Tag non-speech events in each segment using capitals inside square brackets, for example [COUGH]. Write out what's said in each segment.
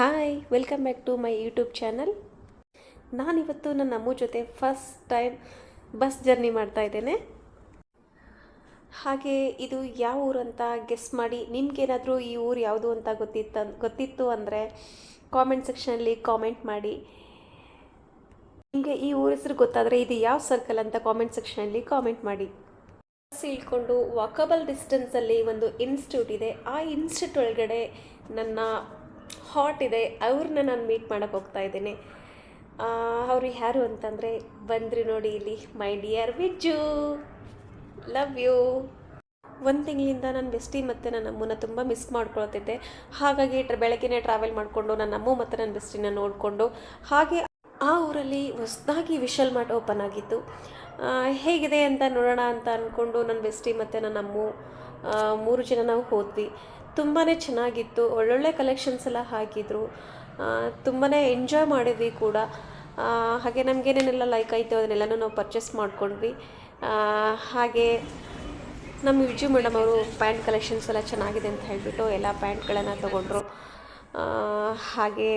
Hi welcome back to my YouTube channel ನಾನಿವತ್ತು ನನ್ನ ಅಮ್ಮ ಜೊತೆ ಫಸ್ಟ್ ಟೈಮ್ ಬಸ್ ಜರ್ನಿ ಮಾಡ್ತಾ ಇದ್ದೇನೆ. ಹಾಗೆ ಇದು ಯಾವ ಊರು ಅಂತ ಗೆಸ್ ಮಾಡಿ ನಿಮ್ಗೇನಾದರೂ ಈ ಊರು ಯಾವುದು ಅಂತ ಗೊತ್ತಿತ್ತ, ಗೊತ್ತಿತ್ತು ಅಂದರೆ ಕಾಮೆಂಟ್ ಸೆಕ್ಷನಲ್ಲಿ ಕಾಮೆಂಟ್ ಮಾಡಿ. ನಿಮಗೆ ಈ ಊರ ಹೆಸರು ಗೊತ್ತಾದರೆ ಇದು ಯಾವ ಸರ್ಕಲ್ ಅಂತ ಕಾಮೆಂಟ್ ಸೆಕ್ಷನಲ್ಲಿ ಕಾಮೆಂಟ್ ಮಾಡಿ. ಬಸ್ ಇಳ್ಕೊಂಡು ವಾಕಬಲ್ ಡಿಸ್ಟೆನ್ಸಲ್ಲಿ ಒಂದು ಇನ್ಸ್ಟಿಟ್ಯೂಟ್ ಇದೆ. ಆ ಇನ್ಸ್ಟಿಟ್ಯೂಟ್ ಒಳಗಡೆ ನನ್ನ ಹಾಟ್ ಇದೆ. ಅವ್ರನ್ನ ನಾನು ಮೀಟ್ ಮಾಡೋಕೆ ಹೋಗ್ತಾ ಇದ್ದೀನಿ. ಅವರು ಯಾರು ಅಂತಂದರೆ, ಬಂದ್ರಿ ನೋಡಿ ಇಲ್ಲಿ my dear Vijju. Love you ಒಂದು ತಿಂಗಳಿಂದ ನನ್ನ ಬೆಸ್ಟಿ ಮತ್ತು ನನ್ನ ಅಮ್ಮನ ತುಂಬ ಮಿಸ್ ಮಾಡ್ಕೊಳ್ತಿದ್ದೆ. ಹಾಗಾಗಿ ಟ್ರ, ಬೆಳಗ್ಗೆನೇ ಟ್ರಾವೆಲ್ ಮಾಡಿಕೊಂಡು ನನ್ನ ಅಮ್ಮ ಮತ್ತು ನನ್ನ ಬೆಸ್ಟಿನ ನೋಡಿಕೊಂಡು, ಹಾಗೆ ಆ ಊರಲ್ಲಿ ಹೊಸದಾಗಿ ವಿಶಲ್ ಮಾರ್ಟ್ ಓಪನ್ ಆಗಿತ್ತು. ಹೇಗಿದೆ ಅಂತ ನೋಡೋಣ ಅಂತ ಅಂದ್ಕೊಂಡು ನನ್ನ ಬೆಸ್ಟಿ ಮತ್ತು ನನ್ನ ಅಮ್ಮ ಮೂರು ಜನ ನಾವು ಹೋದ್ವಿ. ತುಂಬಾ ಚೆನ್ನಾಗಿತ್ತು. ಒಳ್ಳೊಳ್ಳೆ ಕಲೆಕ್ಷನ್ಸ್ ಎಲ್ಲ ಹಾಕಿದ್ರು. ತುಂಬಾ ಎಂಜಾಯ್ ಮಾಡಿದ್ವಿ ಕೂಡ. ಹಾಗೆ ನಮಗೇನೇನೆಲ್ಲ ಲೈಕ್ ಆಯಿತು ಅದನ್ನೆಲ್ಲನೂ ನಾವು ಪರ್ಚೇಸ್ ಮಾಡ್ಕೊಂಡ್ವಿ. ಹಾಗೆ ನಮ್ಮ ವಿಜು ಮೇಡಮ್ ಅವರು ಪ್ಯಾಂಟ್ ಕಲೆಕ್ಷನ್ಸ್ ಎಲ್ಲ ಚೆನ್ನಾಗಿದೆ ಅಂತ ಹೇಳಿಬಿಟ್ಟು ಎಲ್ಲ ಪ್ಯಾಂಟ್ಗಳನ್ನು ತೊಗೊಂಡ್ರು. ಹಾಗೆ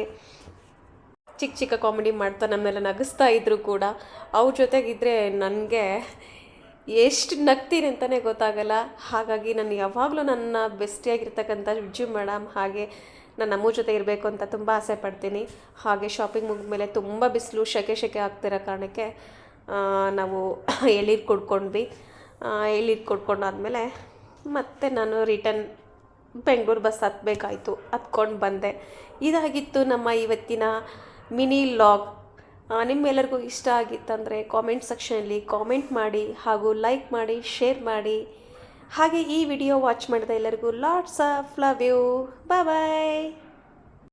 ಚಿಕ್ಕ ಚಿಕ್ಕ ಕಾಮಿಡಿ ಮಾಡ್ತಾ ನಮ್ಮೆಲ್ಲ ನಗಿಸ್ತಾ ಇದ್ರು ಕೂಡ, ಅವ್ರ ಜೊತೆಗಿದ್ದರೆ ನನಗೆ ಎಷ್ಟು ನಗ್ತೀನಿ ಅಂತಲೇ ಗೊತ್ತಾಗಲ್ಲ. ಹಾಗಾಗಿ ನಾನು ಯಾವಾಗಲೂ ನನ್ನ ಬೆಸ್ಟಿಯಾಗಿರ್ತಕ್ಕಂಥ ವಿಜು ಮೇಡಮ್ ಹಾಗೆ ನನ್ನ ಅಮ್ಮ ಜೊತೆ ಇರಬೇಕು ಅಂತ ತುಂಬ ಆಸೆ ಪಡ್ತೀನಿ. ಹಾಗೆ ಶಾಪಿಂಗ್ ಮುಗಿದ ಮೇಲೆ ತುಂಬ ಬಿಸಿಲು, ಶೆಕೆ ಶೆಕೆ ಆಗ್ತಿರೋ ಕಾರಣಕ್ಕೆ ನಾವು [COUGHS] ಎಳೀರು ಕೊಡ್ಕೊಂಡ್ವಿ. ಎಳೀರು ಕೊಡ್ಕೊಂಡಾದಮೇಲೆ ಮತ್ತೆ ನಾನು ರಿಟರ್ನ್ ಬೆಂಗಳೂರು ಬಸ್ ಹತ್ತಬೇಕಾಯಿತು ಹತ್ಕೊಂಡು ಬಂದೆ. ಇದಾಗಿತ್ತು ನಮ್ಮ ಇವತ್ತಿನ ಮಿನಿ ಲಾಗ್. ನಿಮ್ಮೆಲ್ಲರಿಗೂ ಇಷ್ಟ ಆಗಿತ್ತಂದರೆ ಕಾಮೆಂಟ್ ಸೆಕ್ಷನಲ್ಲಿ ಕಾಮೆಂಟ್ ಮಾಡಿ ಹಾಗೂ ಲೈಕ್ ಮಾಡಿ ಶೇರ್ ಮಾಡಿ. ಹಾಗೆ ಈ ವಿಡಿಯೋ ವಾಚ್ ಮಾಡಿದ ಎಲ್ಲರಿಗೂ lots of love you bye